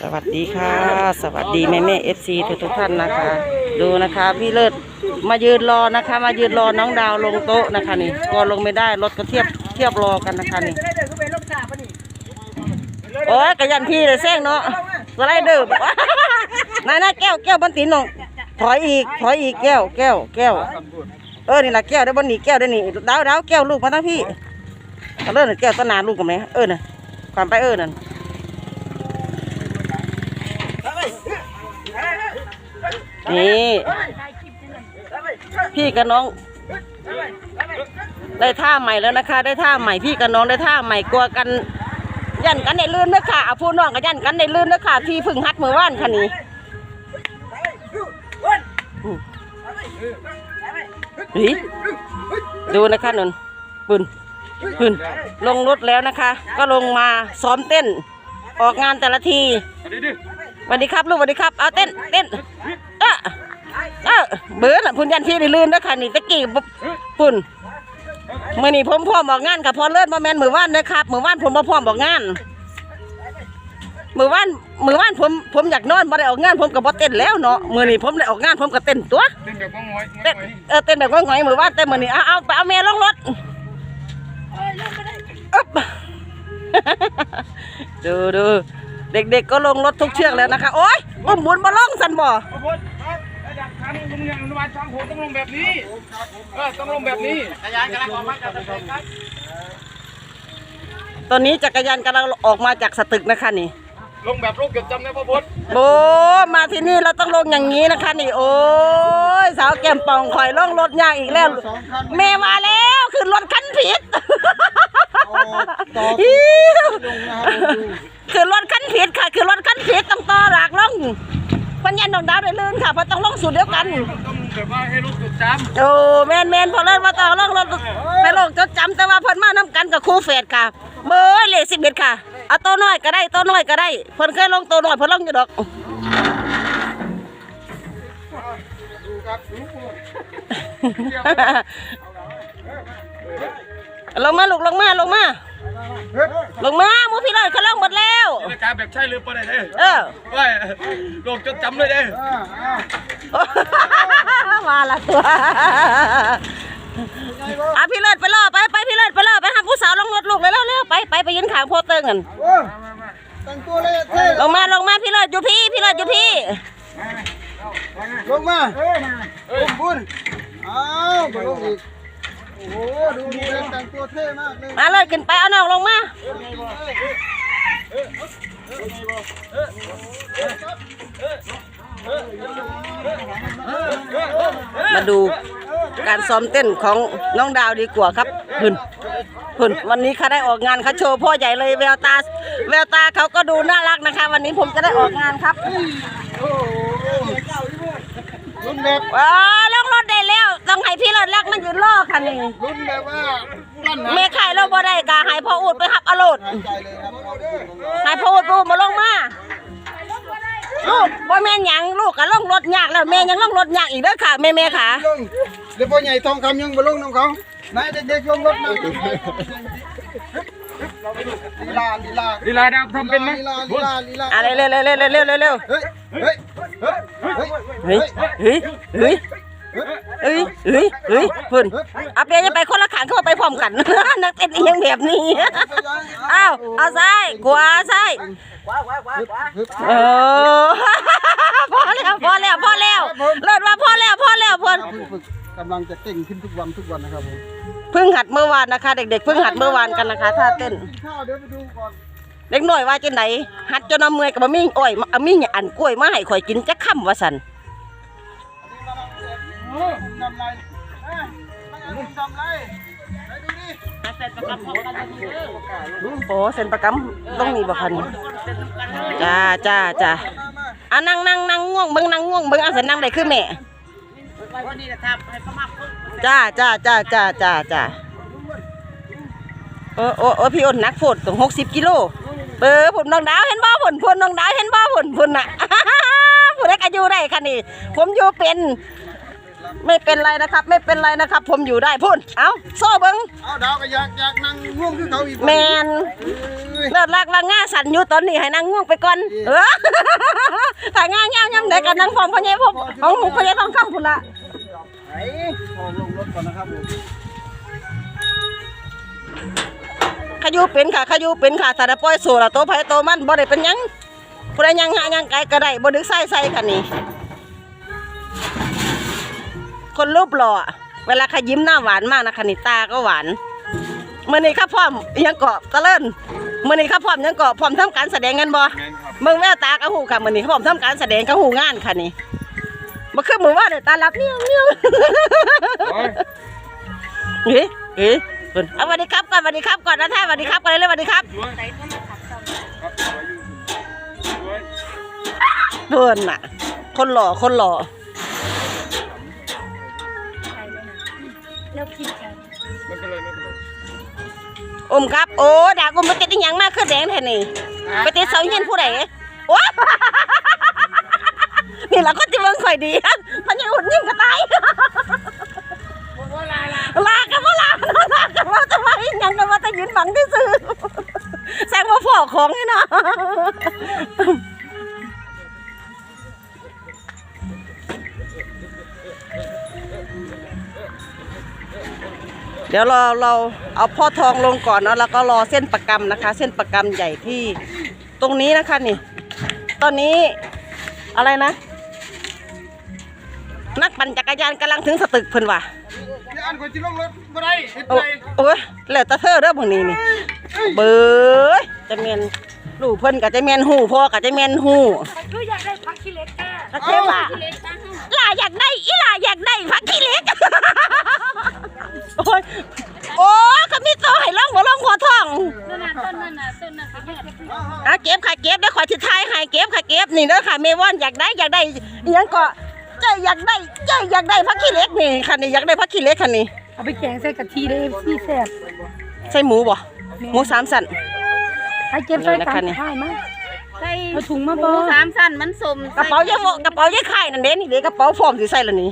สวัสดีค่ะ สวัสดีแม่แม่เอฟซีทุกทุกๆท่านนะคะ ดูนะคะพี่เลิศมายืนรอนะคะ มายืนรอน้องดาวลงโต๊ะนะคะนี่กลัวลงไม่ได้รถก็เทียบเทียบรอกันนะคะนี่โอ้ยกระยันพี่เลยแซงเนาะสไลเดอร์นายนะแก้วแก้วบันตินงถอยอีกถอยอีกแก้วแก้วแก้วเออนี่ละแก้วได้บนนี่แก้วได้นี่ดาวดาวแก้วลูกมาทั้งพี่เอาเลิศน่ะแก้วต้นนานลูกกับแม่เออน่ะความไปเออนั่น นี่พี่กับน้อง ได้ท่าใหม่แล้วนะคะ ได้ท่าใหม่พี่กับน้องได้ท่าใหม่กลัวกัน ยันกันในลื่นเด้อค่ะเอาผู้น้องกับยันกันในลื่นเด้อค่ะพี่พึ่งฮัดมือว่านค่ะนี่นี่ดูนะคะนนปืนปืนลงรถแล้วนะคะ ก็ลงมาซ้อมเต้น ออกงานแต่ละทีสวัสดีครับลูกสวัสดีครับ เอาเต้นเต้น เออเออเบิร์ดล่ะพุ่นยันพี่ได้ลื่นนะค่ะนี่ตะกี้บ่ปุ่นเมื่อนี้ผมพร้อมบอกงานกับพอเลิศมาแมนมือว่านนะครับมือว่านผมมาพร้อมบอกงานมือว่านมือว่านผมผมอยากนอนบ่ได้ออกงานผมกับบ่เต้นแล้วเนาะมือนี้ผมได้ออกงานผมก็เต้นตัวเต้นแบบง้อยเต้นเออเต้นแบบว่าหงอยมือว่านแต่มือนี้เอาเอาไปเอาเมียลงรถอึ๊บดูดูเด็กๆก็ลงรถทุกเชือกแล้วนะคะ โอ๊ยอุ้มบุญมาล่องสันบ่ พระพุทธครับอยางนอนุบาลช้างโหต้องลงแบบนี้เออต้องลงแบบนี้ขยายกำลังออกมาจากตรงครับตอนนี้จักรยานกำลังออกมาจากสตึกนะคะนี่ ลงแบบลูกจดจำนะพระพุธโอ้มาที่นี่เราต้องลงอย่างนี้นะคะนี่ โอ้ยสาวแก้มป่องข่อยล่องรถยากอีกแล้วแม่มาแล้วขึ้นรถคันผิดอิ๊วขึ้นรถคันผิดค่ะขึ้นรถคันผิดต้องต่อหลากล่อง พันยันดอกดาวได้ลื่นค่ะเพราะต้องล่องสูตรเดียวกัน ต้องแบบว่าให้ลูกจดจโอ้แมนแมนพอเล่นมาต่อล่องรถไปลงจดจำแต่ว่าเพิ่นมาน้ำกันกับครูเฟดค่ะเบอร์เลขสิบเอ็ดค่ะเอาตัวน้อยก็ได้ตัวน้อยก็ได้เพิ่นเคยลงตัวน้อยเพิ่นลงอยู่ดอกลงมาลูกลงมาลงมาลงมาหมูพี่เลยเขาลงหมดแล้วำรายการแบบใช่หรือเปล่าเนี่ยเออว่าลูกจดจำเลยเด้มาละตัวอะพี่เลิศไปล่อไปไปพี่เลิศไปล่อไปหาผู้สาวลงรถลูกเลยเร็วเร็วไปไปไปยืนขางโพเติงกันแต่งตัวเลยเท่ลงมาลงมาพี่เลิศอยู่พี่พี่เลิศอยู่พี่ลงมาลงบุญอ้าวมาลงอีกโอ้โหดูดูเลยแต่งตัวเท่มากเลยมาเลยขึ้นไปเอาน้องลงมา มาดูการซ้อมเต้นของน้องดาวดีกว่าครับหุ่นหุ่นวันนี้เขาได้ออกงานเขาโชว์พ่อใหญ่เลยแววตาแววตาเขาก็ดูน่ารักนะคะ วันนี้ผมจะได้ออกงานครับรุ่นแบบว้าลงรถได้แล้ว ต้องให้พี่รถแรกมันยืนล่อค่ะนี่รุ่นแบบว่าลั่นหาแม่ไข่เราบ่ได้กะให้พ่ออูดไปหับอารมณ์ใจเลยครับ ให้พ่ออูดปูมาลงมา ลูกบ่แม่นหยังลูกก็ลงรถยากแล้วแม่ยังลงรถยากอีกเด้อค่ะแม่แม่ค่ะ ลงเดี๋ยวพ่อใหญ่ทองคำยังมาลงน้องเขานายเด็กๆลงรถมาลีลาลีลาลีลาดาวทำเป็นไหมลีลาลีลาลีลาอะไรเร็วเร็วเร็วเร็วเร็วเร็วเร็วเฮ้ยเฮ้ยเฮ้ยเฮ้ยเฮ้ยเฮ้ย เฮ้ยเฮ้ยเฮ้ยเฮ้ยพุ่นเอาเปียจะไปคนละขันเข้าไปพร้อมกัน นักเต้นอีหยังแบบนี้ อ้าวเอาซ้ายขวาซ้ายเออพอแล้วพอแล้วพอแล้วเลิศว่าพอแล้วพอแล้วเพิ่นฝึกกำลังจะเก่งขึ้นทุกวันทุกวันนะครับผมเพิ่งหัดเมื่อวานนะคะ เด็กๆเพิ่งหัดเมื่อวานกันนะคะท่าเต้นกินข้าวเดี๋ยวไปดูก่อนเด็กหน่อยว่าจังไดหัดจนเอาเมื่อยกับบะมี่อ้อยเอามี่อันกล้วยมาให้ข่อยกินจักค่ำว่าสันโอ้ทำ ไรเอ้ยมันทำไรไหนดูดิโอ้เส้นประกำต้องมีบ่คันจ้าจ้าจ้ามามาอะนั่งนั่งนั่งง่วงเบิ่งนั่งง่วงเบิ่งเอาสันนั่งได้คือแม่จ้าจ้าจ้าจ้าจ้าจ้าโอ้โอ้โอ้พี่อ้นนักโฟดถึงหกสิบกิโลเบอร์ผมน้องดาวเห็นบ่ผลผลน้องดาวเห็นบ่ผลผลน่ะ ผู้ใดก็อยู่ได้ค่ะนี่ผมอยู่เป็น ไม่เป็นไรนะครับ ไม่เป็นไรนะครับ ผมอยู่ได้พุ่น เอาโซ่เบิงเอาดาวก็อยากอยากนั่งง่วงคือเขาอีกแมนเอ้ยเลิศลักว่าง่าสันอยู่ตอนนี้ให้นั่งง่วงไปก่อน เออถ้าง่าเงี้ยย่ำไหนกันนั่งฟอมพญายพบของพญายทองคำพุ่นละไหนพอลงรถก่อนนะครับผมขยูเป็นค่ะขยูเป็นค่ะถ้าได้ปล่อยสู่ละโตไผโตมันบ่ได้เป็นหยังผู้ใดยังหายังไกลก็ได้บ่ดึกใส่ใส่ค่ะนี่ คนรูปหล่อเวลาขยิ้มหน้าหวานมากนะคะนี่ตาก็หวานมื่อนี้ข้าพร้อมอิหยังเกาะตะเลิ่นมื่อนี้ข้าพร้อมอิหยังเกาะพร้อมทำการแสดงกันบ่แมนครับเมืองแววตากระหูค่ะมื่อนี้เขาพร้อมทำการแสดงกระหูงานค่ะนี่มาคือมือว่าเดี๋ยวตาลับเนี่ยเนี่ยโอ้ยเฮ้ยเฮ้ยเพิ่นเอาสวัสดีครับก่อนสวัสดีครับก่อนนะท่านสวัสดีครับก่อนเลยเลยสวัสดีครับสวยครับสวยอยู่สวยเพิ่นน่ะ คนหล่อคนหล่อ ไม่เป็นไรไม่เป็นไรอมครับ โอ้ดากอมไปติดอีหยังมากขึ้นแดงแท้นี่ไปติดเสาเย็นผู้ใดโอ้นี่เราก็จะเบิ่งข่อยดีมันยังอุดยิ้มกระตายลากันว่าลาลากันว่าจะมาอีหยังกันว่าจะยืนบังที่ซื้อแซงว่าพ่อของนี่เนาะ เดี๋ยวเราเราเอาพ่อทองลงก่อนเนาะแล้วก็รอเส้นประกำนะคะ เส้นประกำใหญ่ที่ตรงนี้นะคะนี่ ตอนนี้อะไรนะ นักปั่นจักรยานกำลังถึงสตึกเพิ่นว่ะพี่อันคนที่ลงรถบ่ได้เฮ็ดโอ้ไงโอ้ยแล้วแตะเธอเด้อบางนี้นี่เบยจะเมียนลูกเพิ่นก็จะเมียนหูพ่อก็จะเมียนหูคืออยากได้ผักขี้เหล็กแก่ตะเคียนว่าขี้เหล็กจ้าห้าหล่าอยากได้อีหล่าอยากได้พักขี้เหล็ก โอ้ยโอ้ก็มีตัวให้ล่องบ่ล่องหัวท้องนั่นน่ะต้นนั่นน่ะต้นนั่นก็แย่อะเก็บค่ะเก็บได้ขอชิดท้ายให้เก็บค่ะเก็บนี่เด้อค่ะเมวอนอยากได้อยากได้อิหยังก็เจ้าอยากได้เจ้าอยากได้พักขี้เหล็กนี่ค่ะนี่อยากได้พักขี้เหล็กค่ะนี่เอาไปแกงใส่กะทิได้พี่แซ่บใส่หมูบ่หมูสามสัน ให้เก็บใส่นี่นะกัคะนนี่ใช่มั้ยใส่เอาถุงมาหบ่มูสามสั้นมันสมกระเป๋าเยอะกระเป๋าเยอะไข่นั่นเด้นี่เด้กระเป๋าฟอร์มสิใส่ละนี่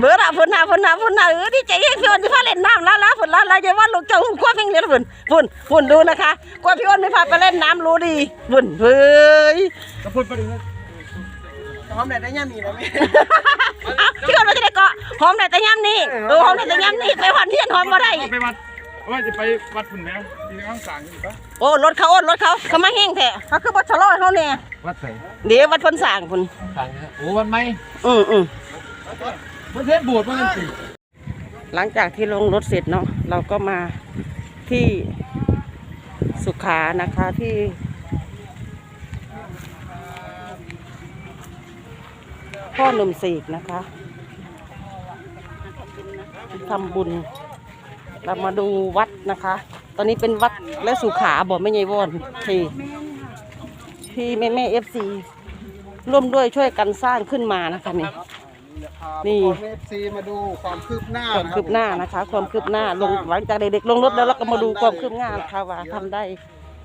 เบอร์ละพุ่นหาพุ่นหาพุ่นหาเออดีใจเองพี่อ้นที่พาเล่นน้ำแล้วแล้วพุ่นแล้วแล้วอย่าว่าลูกเจ้าหุ่นกว่าเพียงเดียวพุ่นพุ่นพุ่นดูนะคะกว่าพี่อ้นไม่พาไปเล่นน้ำรู้ดีพุ่นเฮ้ยกระพุ้นไปดิเลยหอมไหนได้ย่ามีแล้วมั้ยเอ้าพี่อ้นมาจะได้เกาะหอมได้แต่ย่ำนี่เออหอมได้แต่ย่ำนี่ไปหอนเทียนหอมมาได้เอาไปวัดว่าจะไปวัดฝุ่นแมวที่ข้างสางนี่ปะโอ้รถเขาโอ้รถเขาเขามาแห้งแท้เขาคือบัชะลอเขาเนี่ยวัดไหนเดี๋ยววัดเพ้นสร้างพุ่นสางโอ้วันไหมอืมอืม มันเทศบวชมันสิหลังจากที่ลงรถเสร็จเนาะเราก็มาที่สุขานะคะที่ พ่อหนุ่มสีกนะคะทำบุญ เรามาดูวัดนะคะ ตอนนี้เป็นวัดและสุขาบอกไม่ไงวอนที่ที่แม่แม่เอฟซีร่วมด้วยช่วยกันสร้างขึ้นมานะคะนี่ นี่นี่ เอฟซีมาดูความคืบหน้าความคืบหน้านะคะ ความคืบหน้าลงหลังจากเด็กๆลงรถแล้วเราก็มาดูความคืบหน้านะคะว่าทำได้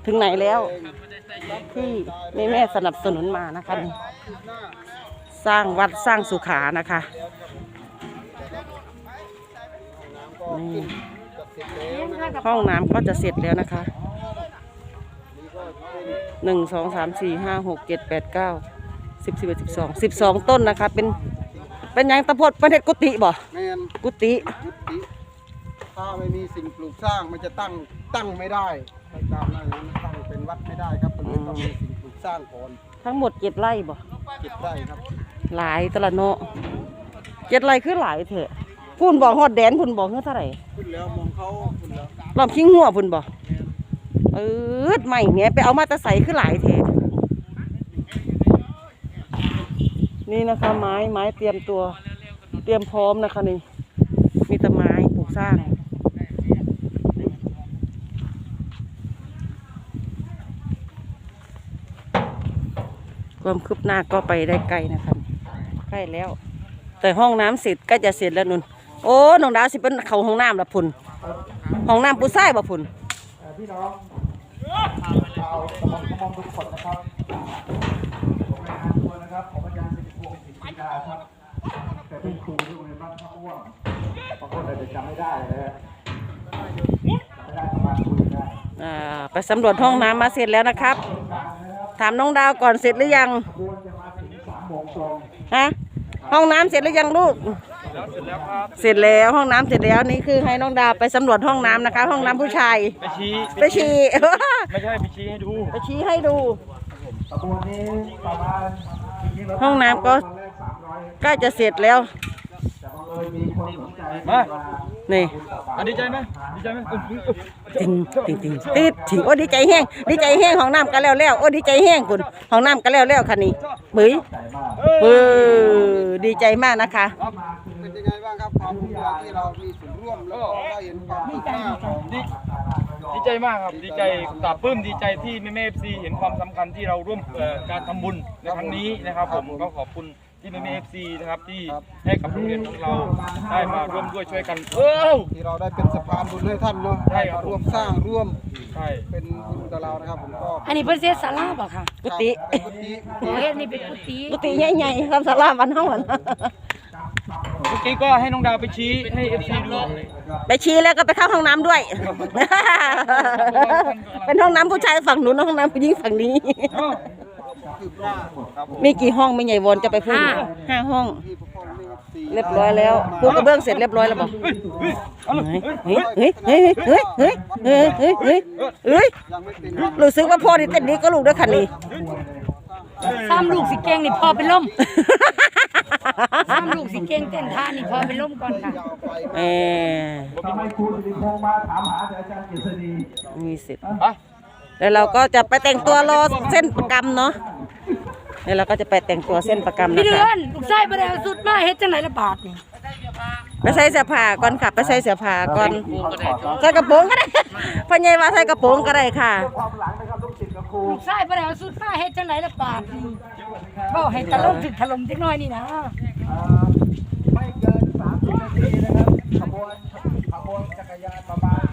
ถึงไหนแล้ว ที่แม่แม่ๆสนับสนุนมานะคะนี่สร้างวัดสร้างสุขานะคะนี่ห้องน้ำก็จะเสร็จแล้วนะคะหนึ่งสองสามสี่ห้าหกเจ็ดแปดเก้าสิบสิบเอ็ดสิบสองสิบสองต้นนะคะ เป็น เป็นหยังตะพดประเทศกุฏิบ่แม่นกุฏิยุติถ้าไม่มีสิ่งปลูกสร้างมันจะตั้งตั้งไม่ได้ถ้าตามนั้นตั้งเป็นวัดไม่ได้ครับมันเลยต้องมีสิ่งปลูกสร้างก่อนทั้งหมดเจ็ดไร่บ่เก็บได้ครับหลายตะละเนาะเจ็ดไร่คือหลายเถอะพุ่นบอกฮอดแดนพุ่นบอกเท่าไหร่ขึ้นแล้วมองเขาขึ้นแล้วรอบชิงหัวพุ่นบอกเออใหม่เนี่ยไปเอามาแตะใสคือหลายเถอะ นี่นะคะไม้ไม้เตรียมตัว เตรียมพร้อมนะคะนี่ มีแต่ไม้ปลูกสร้าง ความคืบหน้าก็ไปได้ไกลนะคะใกล้แล้ว แต่ห้องน้ำเสร็จก็จะเสร็จแล้วนุ่นโอ้น้องดาวสิเป็นเขาห้องน้ำละพุ่นห้องน้ำปูไส้บ่พุ่นพี่น้องชาวตำบลขมองทุกคนนะครับผมรายงานตัวนะครับผมอาจารย์ สิริพงศ์สิริดาครับเป็นเป็นครูที่โรงเรียนบ้านพระอ้วงบางคนอาจจะจำไม่ได้นะฮะจำไม่ได้ประมาณคุยได้อ่าไปสำรวจห้องน้ำมาเสร็จแล้วนะครับ ถามน้องดาวก่อนเสร็จหรือยังควรจะมาถึงสามโมงตรงฮะห้องน้ำเสร็จหรือยังลูกแล้วเสร็จแล้วครับ เสร็จแล้วห้องน้ำเสร็จแล้วนี่คือให้น้องดาวไปสำรวจห้องน้ำนะคะ ห้องน้ำผู้ชายไปชี้ ไปฉี่ ไม่ใช่ไปชี้ให้ดู ไปชี้ให้ดู ขบวนนี้ประมาณจริงๆแล้วห้องน้ำก็ ต ใกล้จะเสร็จแล้วแต่บังเอิญมีคนสนใจมานี่อะดีใจไหมดีใจไหมอุ๊ยอุ๊ยอุ๊ยติงติงติงติดถิงโอ้ดีใจแห้งดีใจแห้งห้องน้ำกันแล้วแล้วโอ้ดีใจแห้งคุณห้องน้ำกันแล้วแล้วคันนี้บึ้ยใจมากเออดีใจมากนะคะเป็นยังไงบ้างครับความภูมิใจที่เรามีส่วนร่วมแล้วก็ได้เห็นความคืบหน้าของดีดีใจมากครับดีใจปลาบปลื้มดีใจที่แม่แม่เอฟซีเห็นความสำคัญที่เราร่วมเอ่อการทำบุญในครั้งนี้นะครับผมก็ขอบคุณ ที่แม่แม่เอฟซีนะครับที่ให้กับโรงเรียนของเราได้มาร่วมด้วยช่วยกัน เออที่เราได้เป็นสะพานบุญให้ท่านเนาะใช่ครับร่วมสร้างร่วมใช่เป็นบุญกับเรานะครับผมก็อันนี้เพิ่นเสียสาราบ่ค่ะกุฏิเป็นกุฏิโอ้เฮ็ดนี่เป็นกุฏิกุฏิใหญ่ๆครับสาราวันห้องนั้นเมื่อกี้ก็ให้น้องดาวไปชี้ให้เอฟซีดูไปชี้แล้วก็ไปเข้าห้องน้ำด้วย เป็นห้องน้ำผู้ชายฝั่งนู้นห้องน้ำผู้หญิงฝั่งนี้ คืบหน้าครับผมมีกี่ห้องไม่ใหญ่วนจะไปพูดห้า ห้อง ที่พวกพ่อนี่ครับสี่เรียบร้อยแล้วปูกระเบื้องเสร็จเรียบร้อยแล้วบอกเฮ้ยเฮ้ยเฮ้ยเฮ้ยเฮ้ยเฮ้ยเฮ้ยเฮ้ยเฮ้ยยังไม่เป็นครับรู้สึกว่าพ่อนี่เต้นนี้ก็ลูกด้วยคันนี้ ซ้ำลูกสิเก่งนี่พอเป็นลมซ้ำลูกสิเก่งเต้นท่านี่พอเป็นลมก่อนค่ะยาวไปเออทำไมครูสิริพงษ์มาถามหาแต่อาจารย์กฤษฎีมีสิทธิ์อะแล้วเราก็จะไปแต่งตัวรอเส้นประกรรมเนาะ แล้วเราก็จะไปแต่งตัวเส้นประกรรมพี่นะเดืคะอนลูกชายบ่ได้เอาสุดมาเฮ็ดจังไหนละบาทนี่ไปใส่เสื้อผ้าก่อนค่ะไปใส่เสื้อผ้าก่อนใส่กระโปรงก็ได้พ่อใหญ่ว่าใส่กระโปรงก็ได้ค่ะ ความหลังนะครับลูกศิษย์กับครูลูกชายบ่ได้เอาสุดมาเฮ็ดจังไหนละบาทนี่บ่ให้ตะลมถึงถล่มจักหน่อยนี่นะไม่เกิน30นาทีนะครับขบวนขบวนจักรยานประมาณ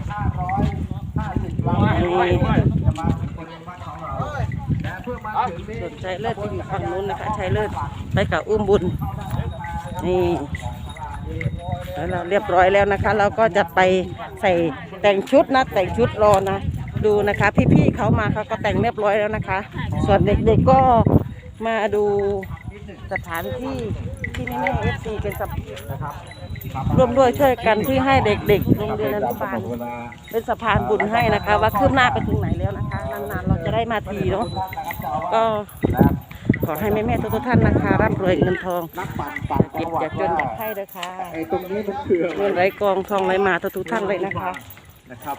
550ลำ ส่วนชายเลิศที่อยู่ฝั่งนู้นนะคะชายเลิศไปกับอุ้มบุญนี่แล้วเราเรียบร้อยแล้วนะคะ เราก็จะไปใส่แต่งชุดนะแต่งชุดรอนะดูนะคะ พี่ๆเขามาเขาก็แต่งเรียบร้อยแล้วนะคะ ส่วนเด็กๆก็มาดูสถานที่ที่แม่เอฟซีเป็นสะร่ วมด้วยช่วยกันที่ให้เด็กๆโรงเรียนอนุบาลเป็นสะพานบุญให้นะคะ ว่าคืบหน้าไปถึงไหนแล้วนะคะนานๆเราจะได้มาทีเนาะก็ขอให้แม่ๆทุกๆท่านนะคะร่ำรวยเงินทองนักปั่นปั่นเก็บจากจนจากไข่เลยค่ะไอ้ตรงนี้มันคืออะไรเงินไหลกองทองไหลมาทุกๆท่านเลยนะคะนะครับ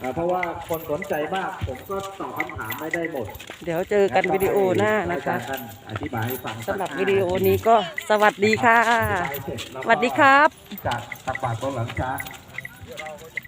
เอ่อเพราะว่าคนสนใจมากผมก็ตอบคำถามไม่ได้หมด เดี๋ยวเจอกันวิดีโอหน้านะคะท่านอธิบายให้ฟังสำหรับวิดีโอนี้ก็สวัสดีค่ะเสร็จสวัสดีครับจากตักบาตรตอนหลังช้า